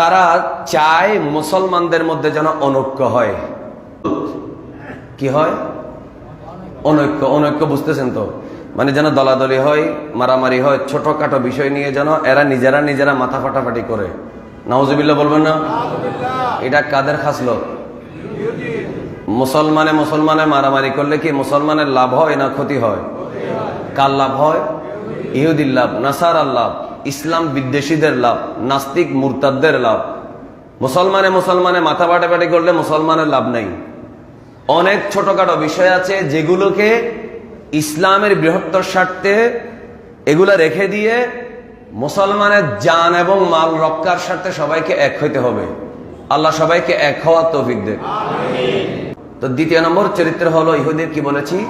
তারা চায় মুসলমানদের মধ্যে যেন অনৈক্য হয়। কি হয়? অনৈক্য অনৈক্য বুঝতেছেন তো? মানে যেন দলাদলি হয়, মারামারি হয়, ছোটখাটো বিষয় নিয়ে যেন এরা নিজেরা নিজেরা মাথা ফাটাফাটি করে। নাউজুবিল্লাহ বলবেন না? এটা কাদের খাসলো মুসলমানে মুসলমানে মারামারি করলে কি মুসলমানের লাভ হয় না ক্ষতি হয়? কার লাভ হয়? ইহুদির লাভ নাসার লাভ। ইসলাম বিদ্বেষীদের লাভ, নাস্তিক মুরতাদদের লাভ। মুসলমানে মুসলমানে মাথা ফাটাফাটি করলে মুসলমানের লাভ নেই। অনেক ছোটখাটো বিষয় আছে যেগুলোকে ইসলামের বৃহত্তর স্বার্থে এগুলা রেখে দিয়ে মুসলমানের জান এবং মাল রক্ষার স্বার্থে সবাইকে এক হইতে হবে। আল্লাহ সবাইকে এক হওয়ার তৌফিক দেখ তো দ্বিতীয় নম্বর চরিত্র হলো ইহুদের কি বলেছি?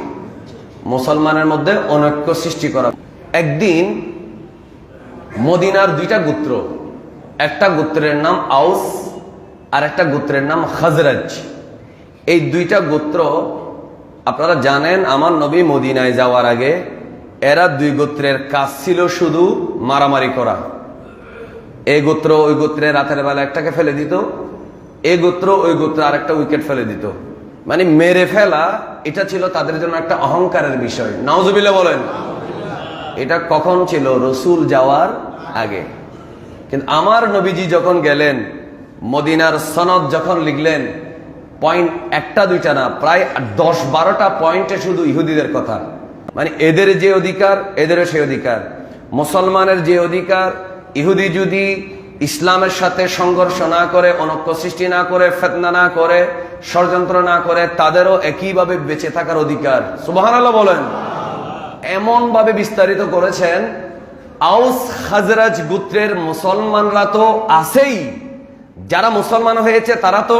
মুসলমানের মধ্যে অনৈক্য সৃষ্টি করা। একদিন মদিনার দুইটা গোত্র। একটা গোত্রের নাম আউস, আর একটা গোত্রের নাম খাজরাজ। এই দুইটা গোত্র, আপনারা জানেন, আমার নবী মদিনায় যাওয়ার আগে এরা দুই গোত্রের কাজ ছিল শুধু মারামারি করা। এই গোত্র, ওই গোত্রে রাতের বেলা একটাকে ফেলে দিত এই গোত্র, ওই গোত্র আর একটা উইকেট ফেলে দিত। মানে মেরে ফেলা, এটা ছিল তাদের জন্য একটা অহংকারের বিষয়। নাওজুবিল্লা বলেন। এটা কখন ছিল? রসুল যাওয়ার আগে। কিন্তু আমার নবীজি যখন গেলেন, মদিনার সনদ যখন লিখলেন পয়েন্ট একটা দুইটা না, প্রায় দশ বারোটা পয়েন্টে শুধু ইহুদিদের কথা। মানে এদের যে অধিকার, এদেরও সে অধিকার। মুসলমানের যে অধিকার, ইহুদি যদি ইসলামের সাথে সংঘর্ষ না করে, অনক্য সৃষ্টি না করে, ফেতনা না করে, ষড়যন্ত্র না করে, তাদেরও একইভাবে বেঁচে থাকার অধিকার। সুবাহান বলেন। এমন ভাবে বিস্তারিত করেছেন, আউস হাজরাজ গোত্রের মুসলমানরা তো আছেই। যারা মুসলমান হয়েছে তারা তো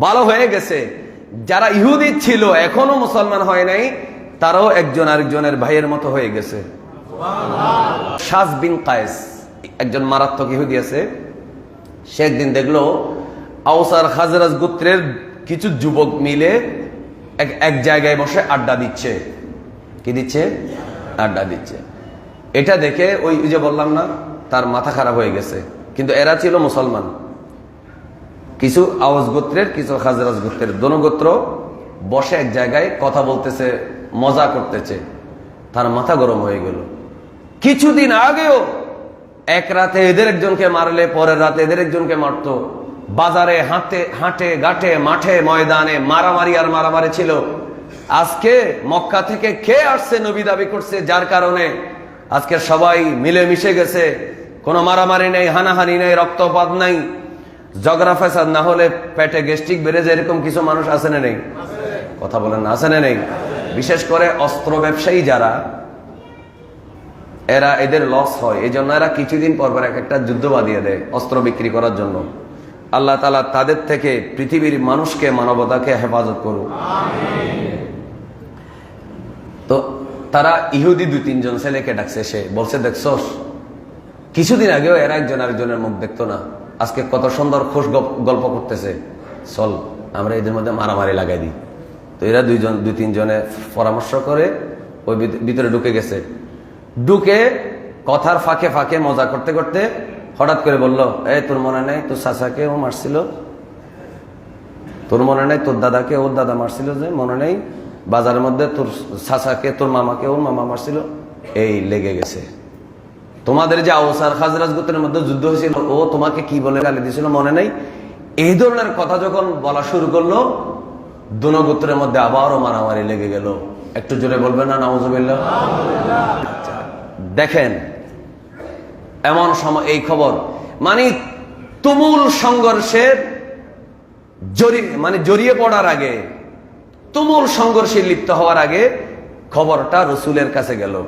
ভালো হয়ে গেছে। যারা ইহুদি ছিল, এখনও মুসলমান হয় নাই, তারাও একজন আরেকজনের ভাইয়ের মতো হয়ে গেছে। কায়েস, একজন মারাত্মক ইহুদি আছে। সে একদিন দেখল আউসার হাজরাজ গোত্রের কিছু যুবক মিলে এক জায়গায় বসে আড্ডা দিচ্ছে। কি দিচ্ছে? আড্ডা দিচ্ছে। এটা দেখে ওই যে বললাম না, তার মাথা খারাপ হয়ে গেছে। কিন্তু এরা ছিল মুসলমান। কিছু আওয়াজ গোত্রের, কিছু হাজরাজ গোত্রের। দোনো গোত্র বসে এক জায়গায় কথা বলতেছে, মজা করতেছে। তার মাথা গরম হয়ে গেল। কিছুদিন আগেও এক রাতে এদের একজনকে মারলে, পরের রাতে এদের একজনকে মারতো। বাজারে হাঁটে হাঁটে গাটে মাঠে, ময়দানে মারামারি আর মারামারি ছিল। আজকে মক্কা থেকে কে আসছে নবী দাবি করছে? যার কারণে আজকে সবাই মিলে মিশে গেছে। কোনো মারামারি নেই, হানাহানি নেই, রক্তপাত নাই। ফেসাদ না হলে পেটে গ্যাস্ট্রিক বেড়ে যায়, এরকম কিছু মানুষ আছে না নেই? কথা বলেন না, আছে না নেই? বিশেষ করে অস্ত্র ব্যবসায়ী যারা, এরা এদের লস হয়। এই জন্য এরা কিছুদিন পর পর এক একটা যুদ্ধ বাঁধিয়ে দেয় অস্ত্র বিক্রি করার জন্য। আল্লাহ তালা তাদের থেকে পৃথিবীর মানুষকে মানবতাকে হেফাজত করুক। তারা ইহুদি দুই তিনজন ছেলেকে ডাকছে, সে বলছে দেখছস কিছুদিন আগেও এরা একজন আরেকজনের মুখ দেখতো না। আজকে কত সুন্দর খুশ গল্প করতেছে। চল, আমরা এদের মধ্যে মারামারি লাগাই দিই। তো এরা দুইজন দুই তিনজনে পরামর্শ করে ওই ভিতরে ঢুকে গেছে। ঢুকে কথার ফাঁকে ফাঁকে মজা করতে করতে হঠাৎ করে বলল এই তোর মনে নেই তোর চাচাকে ও মারছিল? তোর মনে নেই তোর দাদাকে ওর দাদা মারছিল যে? মনে নেই? বাজারের মধ্যে তোর চাচাকে, তোর মামাকে, ওর মামা মারছিল এই লেগে গেছে। তোমাদের যে আওসার খাজরাজ গোত্রের মধ্যে যুদ্ধ হয়েছিল, ও তোমাকে কি বলে গালি দিয়েছিল মনে নেই? এই ধরনের কথা যখন বলা শুরু করল, দুনো গোত্রের মধ্যে আবারও মারামারি লেগে গেল। একটু জোরে বলবেন না, নাউজুবিল্লাহ? দেখেন, এমন সময় এই খবর মানে তুমুল সংঘর্ষের জড়ি মানে জড়িয়ে পড়ার আগে তুমুল সংঘর্ষে লিপ্ত হওয়ার আগে খবরটা রসুলের কাছে গেল।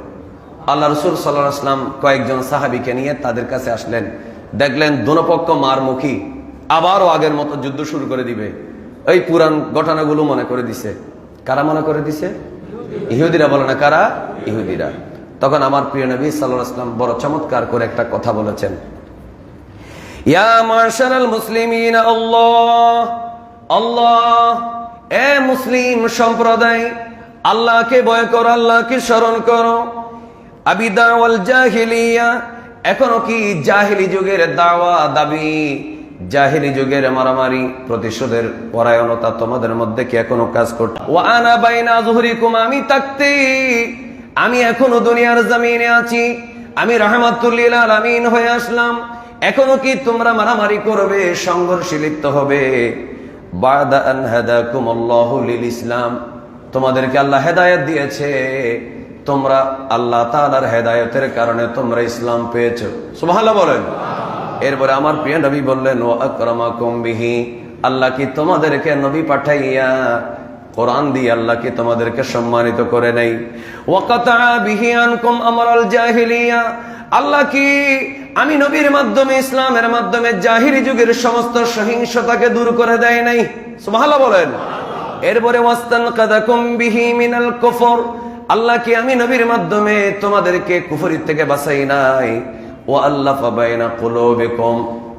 আল্লাহ রসুল সাল্লাহ আসলাম কয়েকজন সাহাবিকে নিয়ে তাদের কাছে আসলেন। দেখলেন দোনপক্ষ মারমুখী, আবারও আগের মতো যুদ্ধ শুরু করে দিবে। এই পুরান ঘটনাগুলো মনে করে দিছে। কারা মনে করে দিছে? ইহুদিরা বলে না, কারা? ইহুদিরা। তখন আমার প্রিয় নবী সাল্লাহ আসলাম বড় চমৎকার করে একটা কথা বলেছেন। ইয়া মার্শাল মুসলিমিন, আল্লাহ আল্লাহ এ মুসলিম সম্প্রদায়, আল্লাহকে ভয় করো, আল্লাহকে স্মরণ করো। আবিদাওয়াল জাহিলিয়া, এখনও কি জাহিলি যুগের দাওয়া, দাবি? জাহিরি যুগের মারামারি, প্রতিশোধের পরায়ণতা তোমাদের মধ্যে কি এখনও কাজ করতে ও আনা বাইনা জুহরিকুম, আমি থাকতে, আমি এখনও দুনিয়ার জমিনে আছি। আমি রহমাতুল্লিল আলামিন হয়ে আসলাম। এখনও কি তোমরা মারামারি করবে, সংঘর্ষে লিপ্ত হবে? ইসলাম। তোমাদেরকে আল্লাহ হেদায়েত দিয়েছে। তোমরা আল্লাহ তাআলার হেদায়েতের কারণে তোমরা ইসলাম পেয়েছ। সুবহানাল্লাহ বলেন। এরপরে আমার প্রিয় নবী বললেন, ও আকরামাকুম বিহি, আল্লাহ কি তোমাদেরকে নবী পাঠাইয়া কোরআন দিয়ে আল্লাহ কি তোমাদেরকে সম্মানিত করে নেই? ওয়াকাতা বিহি আনকুম আমরাল জাহিলিয়া আল্লাহ কি? আমি নবীর মাধ্যমে, ইসলামের মাধ্যমে জাহিরি যুগের সমস্ত সহিংসতাকে দূর করে দেয় নাই। ভালো বলেন। এরপরে, ওয়াস্তান কুফর। আল্লাহ কি, আমি নবীর মাধ্যমে তোমাদেরকে কুফরি থেকে বাঁচাই নাই? ও আল্লাহ ফাবাইনা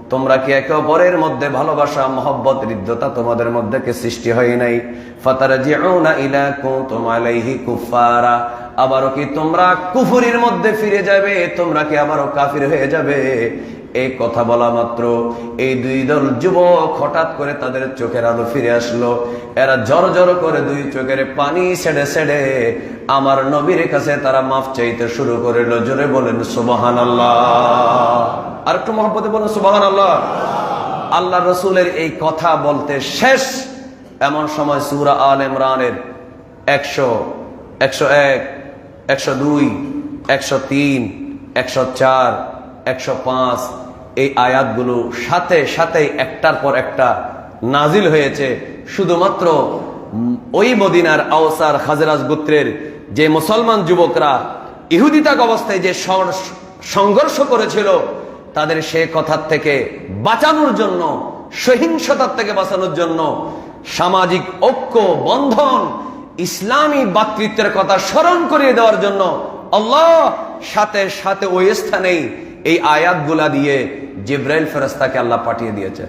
তোমরা কি একে অপরের মধ্যে ভালোবাসা, মহব্বত, হৃদ্যতা তোমাদের মধ্যে কি সৃষ্টি হয় নাই? ফাতারজিউনা ইলা কুনতুম আলাইহি কুফারা আবারও কি তোমরা কুফুরির মধ্যে ফিরে যাবে? তোমরা কি আবারও কাফির হয়ে যাবে? এই কথা বলা মাত্র। এই দুই দল যুবক হঠাৎ করে তাদের চোখের আলো ফিরে আসলো। এরা জড় জড় করে দুই চোখের পানি ছেড়ে ছেড়ে আমার নবীর কাছে তারা মাফ চাইতে শুরু করল। জোরে বলেন সুবাহান আল্লাহ আর একটু মহব্বতে বলেন সুবাহান আল্লাহ আল্লাহ রসুলের এই কথা বলতে শেষ এমন সময় সুরা আল ইমরানের একশো একশো এক একশো দুই, একশো তিন, একশো চার, একশো পাঁচ। এই আয়াতগুলো সাথে সাথে একটার পর একটা নাজিল হয়েছে। শুধুমাত্র ওই মদিনার আওসার হাজরাজ গোত্রের যে মুসলমান যুবকরা ইহুদিতাক অবস্থায় যে সংঘর্ষ করেছিল, তাদের সে কথার থেকে বাঁচানোর জন্য, সহিংসতার থেকে বাঁচানোর জন্য সামাজিক ঐক্য, বন্ধন ইসলামী বাতৃত্বের কথা স্মরণ করিয়ে দেওয়ার জন্য আল্লাহ সাথে সাথে ওই স্থানেই এই আয়াতগুলা দিয়ে জিব্রাইল ফেরস্তাকে আল্লাহ পাঠিয়ে দিয়েছে।